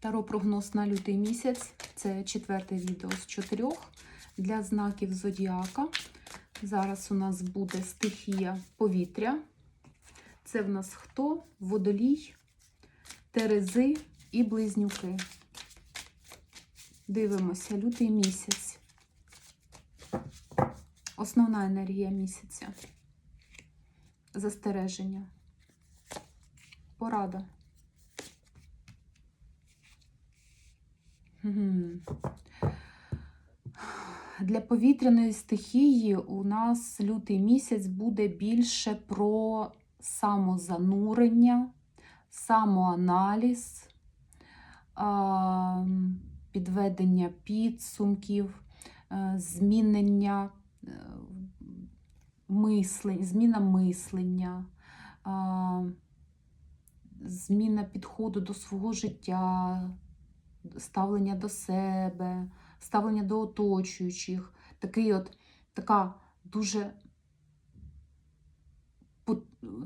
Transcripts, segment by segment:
Таро прогноз на лютий місяць. Це четверте відео з чотирьох для знаків зодіака. Зараз у нас буде стихія повітря. Це в нас хто? Водолій, Терези і близнюки. Дивимося, лютий місяць. Основна енергія місяця. Застереження. Порада. Для повітряної стихії у нас лютий місяць буде більше про самозанурення, самоаналіз, підведення підсумків, е, змінення е, мислень, зміна мислення, зміна підходу до свого життя, ставлення до себе, ставлення до оточуючих. Такий от, така дуже,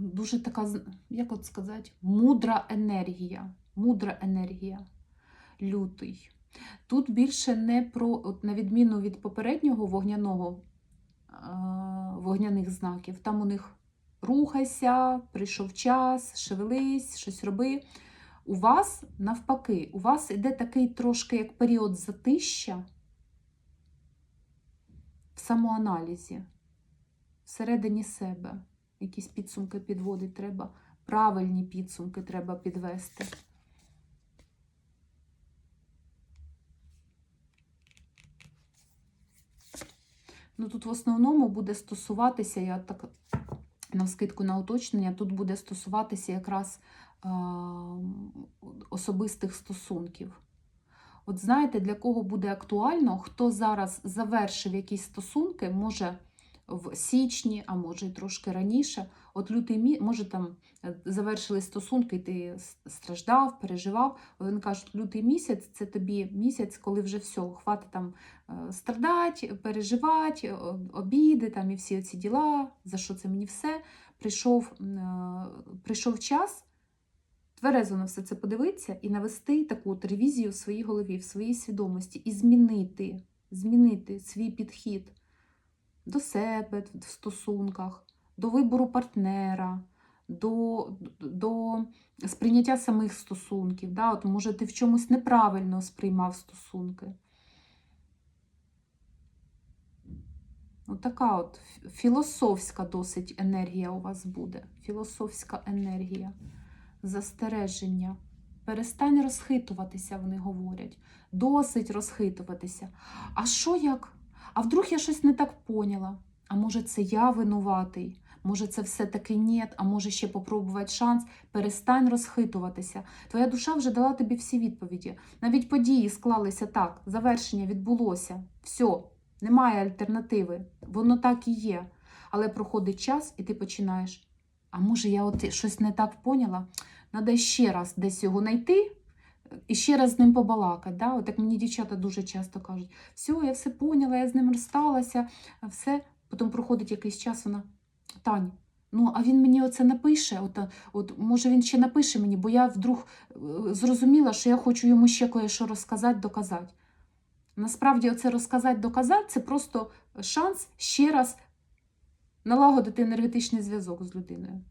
дуже така, як от сказати, мудра енергія. Мудра енергія. Лютий. Тут більше не про, от на відміну від попереднього вогняного вогняних знаків. Там у них рухайся, прийшов час, шевелись, щось роби. У вас навпаки, у вас іде такий трошки як період затища в самоаналізі, всередині себе. Якісь підсумки підводить треба, правильні підсумки треба підвести. Ну, тут в основному буде стосуватися, я так на скидку на уточнення, тут буде стосуватися якраз особистих стосунків. От знаєте, для кого буде актуально, хто зараз завершив якісь стосунки, може в січні, а може й трошки раніше. От лютий мі... може там е, завершили стосунки, і ти страждав, переживав. Він каже, лютий місяць це тобі місяць, коли вже все, хватить там е, страдати, переживати, обіди там і всі ці діла, за що це мені все. Прийшов, е, прийшов час тверезо на все це подивитися і навести таку ревізію в своїй голові, в своїй свідомості, і змінити, змінити свій підхід до себе в стосунках, до вибору партнера, до, до сприйняття самих стосунків. Да? От, може, ти в чомусь неправильно сприймав стосунки. От така от філософська досить енергія у вас буде. Філософська енергія, застереження. Перестань розхитуватися, вони говорять. Досить розхитуватися. А що як? А вдруг я щось не так поняла? А може, це я винуватий? Може, це все-таки ні, а може ще попробувати шанс. Перестань розхитуватися. Твоя душа вже дала тобі всі відповіді. Навіть події склалися так, завершення відбулося. Все, немає альтернативи. Воно так і є. Але проходить час, і ти починаєш. А може, я от щось не так поняла? Надо ще раз десь його знайти і ще раз з ним побалакати. Да? От як мені дівчата дуже часто кажуть, все, я все поняла, я з ним розсталася, все. Потім проходить якийсь час, вона Тань, ну а він мені оце напише. От, от може він ще напише мені, бо я вдруг е, зрозуміла, що я хочу йому ще кое-що розказати, доказати. Насправді, оце розказати, доказати це просто шанс ще раз налагодити енергетичний зв'язок з людиною.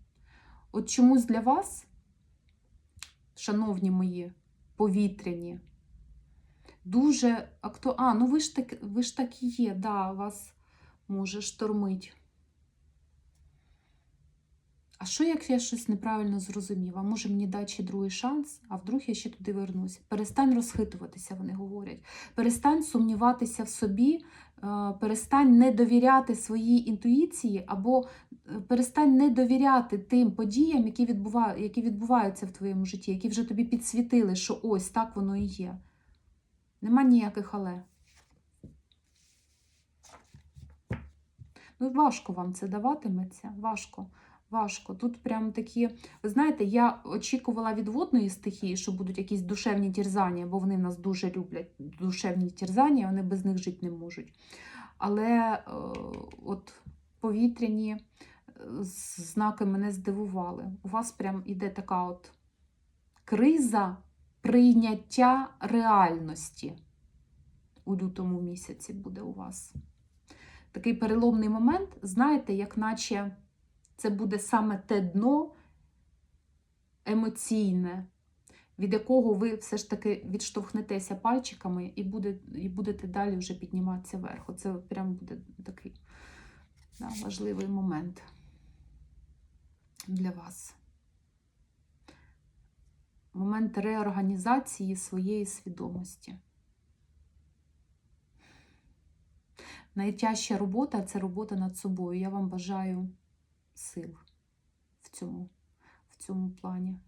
От чомусь для вас, шановні мої, повітряні, дуже акту... А, ну ви ж так, ви ж так і є, да, вас може штормить. А що, як я щось неправильно зрозуміла? Може мені дати ще другий шанс, а вдруг я ще туди вернусь? Перестань розхитуватися, вони говорять. Перестань сумніватися в собі, перестань не довіряти своїй інтуїції, або е, перестань не довіряти тим подіям, які, відбува... які відбуваються в твоєму житті, які вже тобі підсвітили, що ось так воно і є. Нема ніяких але. Ну, важко вам це даватиметься, важко. Важко. Тут прям такі. Ви знаєте, я очікувала від водної стихії, що будуть якісь душевні тірзання, бо вони нас дуже люблять душевні тірзання, вони без них жити не можуть. Але е, от повітряні е, знаки мене здивували. У вас прям іде така от криза, прийняття реальності у лютому місяці буде у вас. Такий переломний момент, знаєте, як наче це буде саме те дно емоційне, від якого ви все ж таки відштовхнетеся пальчиками і, буде, і будете далі вже підніматися вверх. Це прям буде такий да, важливий момент для вас. Момент реорганізації своєї свідомості. Найтяжча робота це робота над собою. Я вам бажаю сил в цьому, в цьому плані.